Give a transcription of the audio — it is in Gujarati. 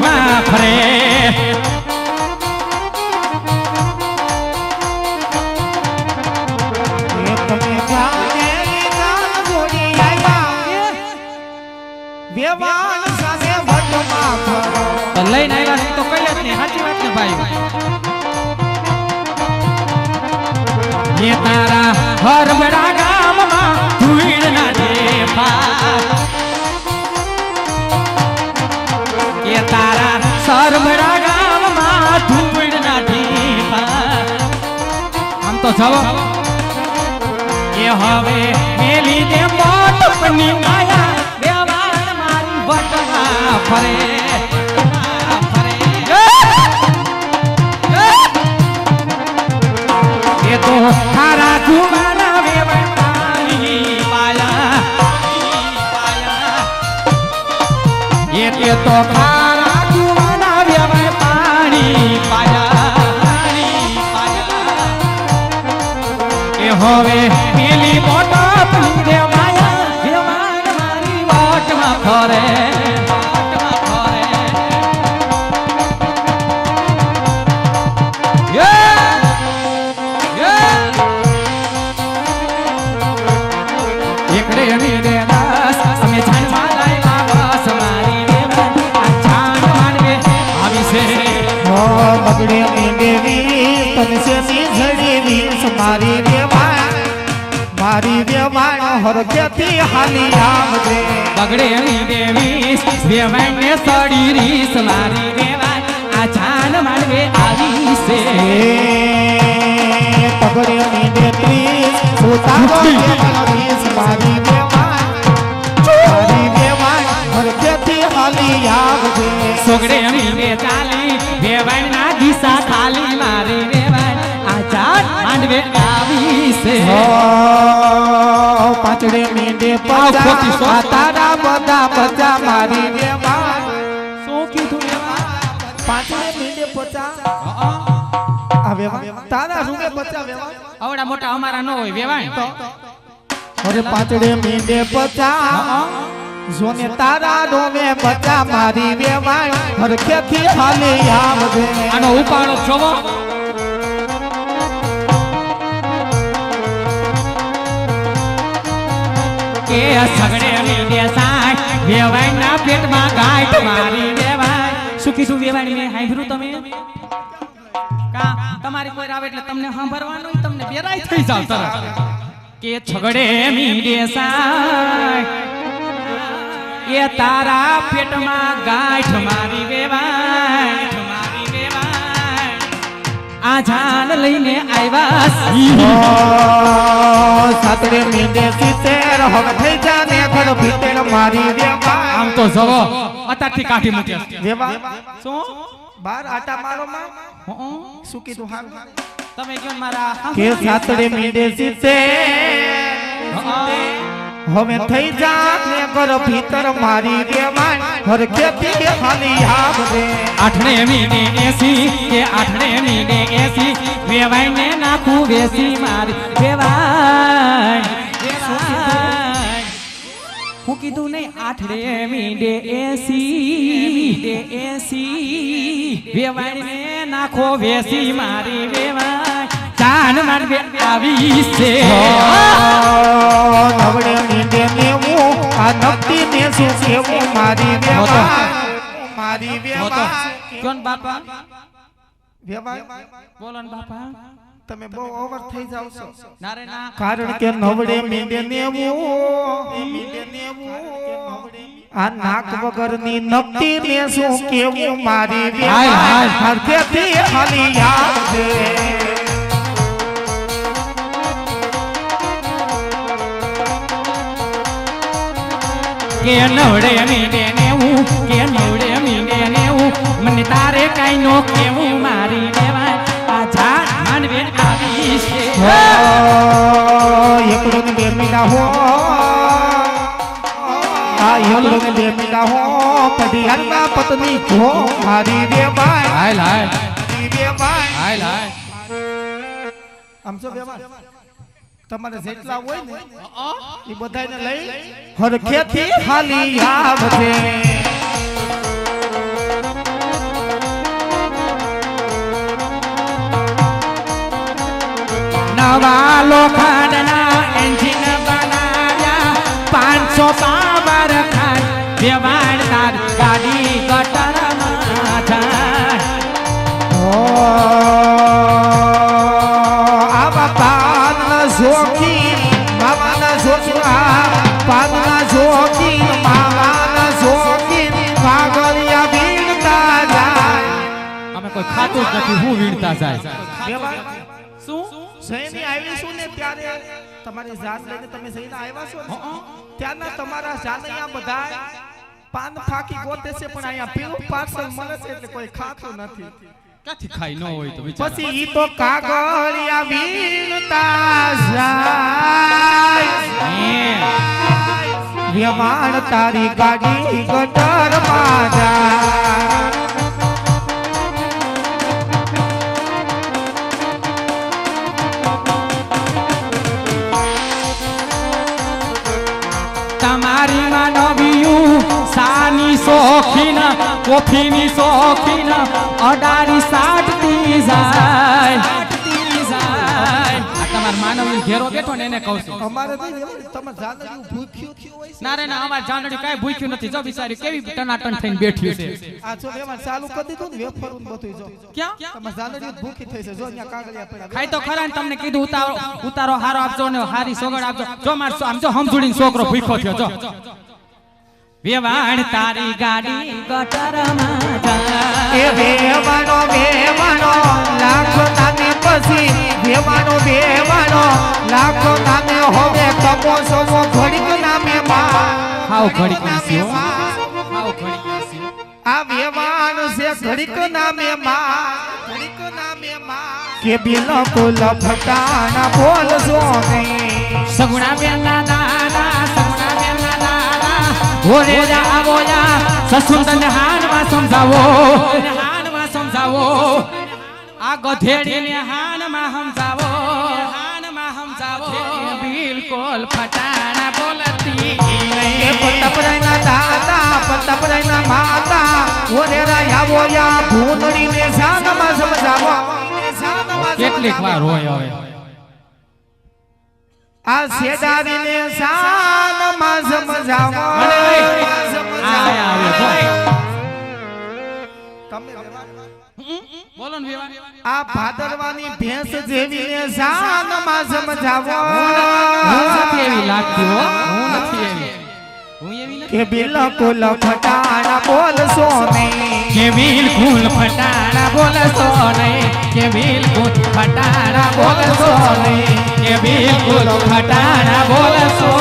વટમાં ફરે લઈને આવ્યા તો કઈ જ નહીં સાચી વાત ને ભાઈ? તારા હરબડા ગામમાં જવો એ હવે મેલી દે મોટપની માયા. દેવાણ મારી વટમાં ફરે. તો હવે પેલી મોટા પીરે માયા દેવાન મારી વાટમાં ફરે મારી વેવાણ મારી વેવાણ હરકેથી હાલી આવજે. બગડે વી દેવી વેવાણ ને સડી રીસ. મારી વેવાણ આ છાન માળવે આવી છે. એ પગડે ની દેવી સુતારો પાંચડે મીંડે પાવ ખોતી પચા સો. તારા બધા બધા મારી વેવાણ શું કીધું પાંચડે મીંડે પચા આ વેવા તારા રૂમે પચા વેવા આવડા મોટા અમારા ન હોય વેવાય અરે પાંચડે મીંડે પચા જોને તારા ડોમે પચા મારી વેવાણ. હરખેથી હાલી આવજે આનો ઉપાડો જોવો કે સગડે મીંડે સાઠ વેવાય ના પેટમાં ગાંઠ મારી વેવાય શું કીધું વેવાય મેં? સાંભળ્યું તમે? કા? તમારી કોઈ આવે એટલે તમને સાંભળવાનું તમને બેરાય થઈ જાવ તરત. કે છગડે મીંડે સાઠ એ તારા પેટમાં ગાંઠ મારી વેવાય. આ જાન લઈને આવ્યા સાતરે મીંડે સિત્તેર હવે થઈ જાને ઘર ભીતર મારી દેવા આમ તો જવો અત્યારથી કાઢી મૂક્યા. દેવા શું? બાર આટા મારો માં. હં? શું કીધું હાલ તમે કેમ મારા કે સાતડે મીંડે સિત્તેર. હવે થઈ જા ઘર ભીતર મારી વેવાણ હર ખેતી ખાલી આવજે આઠણે મીને એસી કે આઠણે મીને એસી. વેવાય ને નાખું વેસી મારી. વેવાય હું કીધું નહીં આઠડે મીડે એસી એસી. વેવાય ને નાખો વેસી મારી. વેવાય. જાન માર્ગે આવી છે. નવડે મીંડે નેવું આ નકટી ને શું કેવું મારી વેવાણ મારી તો કોણ બાપા? બોલો ને બાપા. તમે બહુ ઓવર થઈ જાવ છો. ના રે ના. કારણ કે નવડે મીંડે નેવું. આ નાક વગરની નક્તિ ને શું કેવું મારી હાય, હાય. હરખેથી ખાલી આવજે કે નવડે મીને નેવું કે નવડે મીને નેવું મને તારે કાઈ નો કેવું મારી દેવા આ ઝાડ માંડવે આવી છે. હો, એકડો ને બે મીંડા હો. આ એકડો ને બે મીંડા હો. પઢિયારના પત્ની હો મારી દેવા હાય હાય દેવા હાય હાય આમ છો વેવાણ તમારે જેટલા હોય ને એ બધાને લઈ હરખેથી હાલી આવજે. નવા લોખંડના એન્જિન બનાવ્યા પાંચસો પાવર ખાય વ્યવહારદાર ગાડી ગટરમાં ઓ પાનના શોખીન મામાના શોખીન પાનના શોખીન મામાના શોખીન કાગળિયા વીણતા જાય અમે કોઈ ખાતું જ નથી હું વીણતા જાય દેવા શું સૈની આવીશું ને ત્યારે તમારી જાન લઈને તમે સૈને આવ્યા છો ને ત્યારના તમારા જાનૈયા બધા પાન ફાકી ગોતે છે પણ અહીંયા પીળું પાર્સલ મળે છે એટલે કોઈ ખાતું નથી ક્યાંથી ખાઈ ન હોય તો પછી ઈ તો કાગળિયા વીણતા જાય. વ્યવહાર તારી ગાડી ગટરમાં જાય. શોખીન કોફીની શોખીન અડારી સાટતી જાય. તમાર માનવી ઘેરો બેઠો ને એને કહું છું. અમારે તમે જાનૈયું ભૂખ્યું થયું હોય ના રે ના અમાર જાનડી કાંઈ ભૂખ્યું નથી. જો બિચારી કેવી ટનાટન થઈને બેઠી છે. આ જો વ્યવહાર ચાલુ કરી દીધું ને વેફરું બધું જો. ક્યાં? તમે જાનૈયું ભૂખી થઈ છે. જો અહીંયા કાગળિયા પડ્યા. ખાઈ તો ખરા ને તમને કીધું ઉતારો ઉતારો હારો આપજો ને હારી સોગડ આપજો. જો માર આમ જો હમજુડીને છોકરો ભૂખ્યો થયો જો. વેવાણ તારી ગાડી ગટરમાં એ લાખો નામે પછી વેવાનો વેવાનો લાખો નામે હવે તમો સમો ઘડીક નામે માં હાવ ઘડીક નાસી હો હાવ ઘડીક આ વેવાન છે ઘડીક નામે માં ઘડીક નામે માં કે બિલકુલ ફટાણા બોલજો નહીં. સગુણા બેના ઓરે જા આવો યા સસુંદન હાનમાં સમજાવો. હાનમાં સમજાવો. આ ગધેડીને હાનમાં સમજાવો. હાનમાં સમજાવો. બિલકુલ ફટાણા બોલતી પતપરાયના દાદા પતપરાયના માતા ઓરે રાયાવો યા ભૂતડીને સાનમાં સમજાવો. કેટલીક વાર હોય હવે. આ શેડારીને સાનમાં સમજાવો. તમે બોલો ને આ ભાદરવાની ભેંસ જેવીને શાનમાં સમજાવો હું નથી એવી લાગતી હો. હું નથી એવી. કે બિલકુલ ફટાણા બોલશો નહીં કે બિલકુલ ફટાણા બોલશો નહીં કે બિલકુલ ફટાણા બોલશો નહીં કે બિલકુલ ફટાણા બોલશો